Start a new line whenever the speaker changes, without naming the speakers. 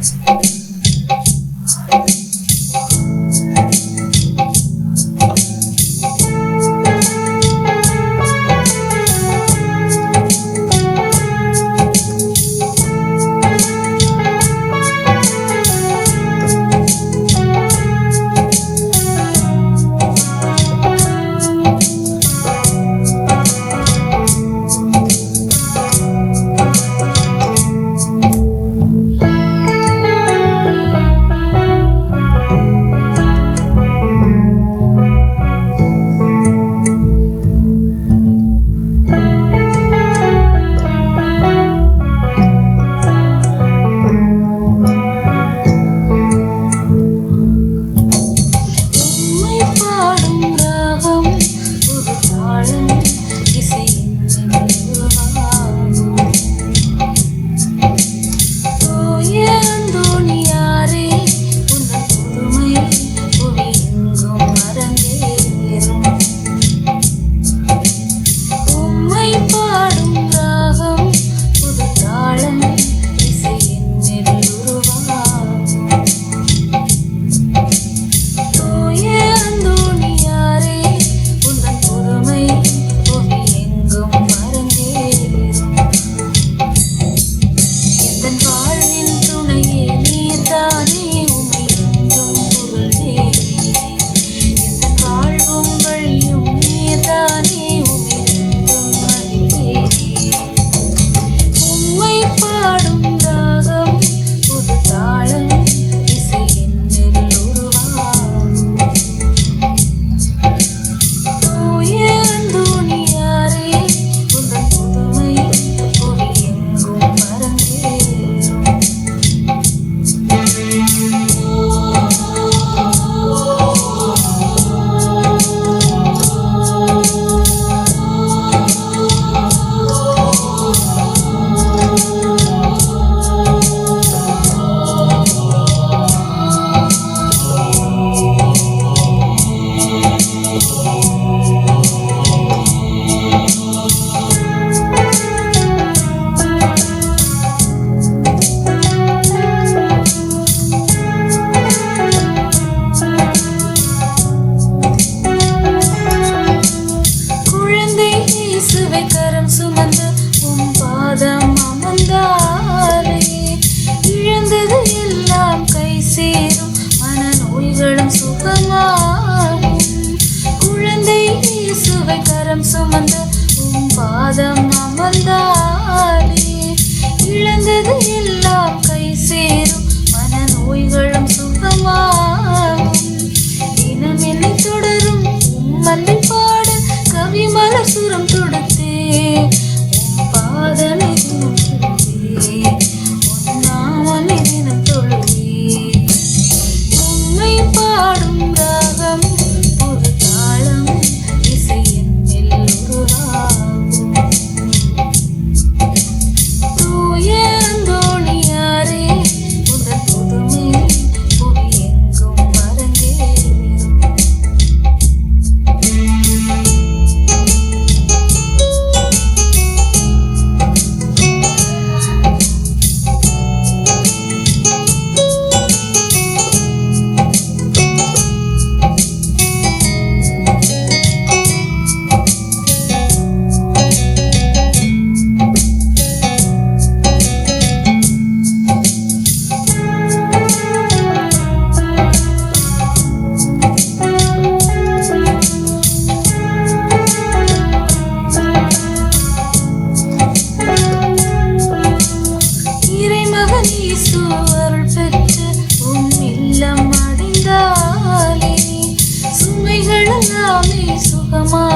Thank you. சுமந்து உம் பாதம் அமர்ந்தாலே இழந்தது இல்லை. sama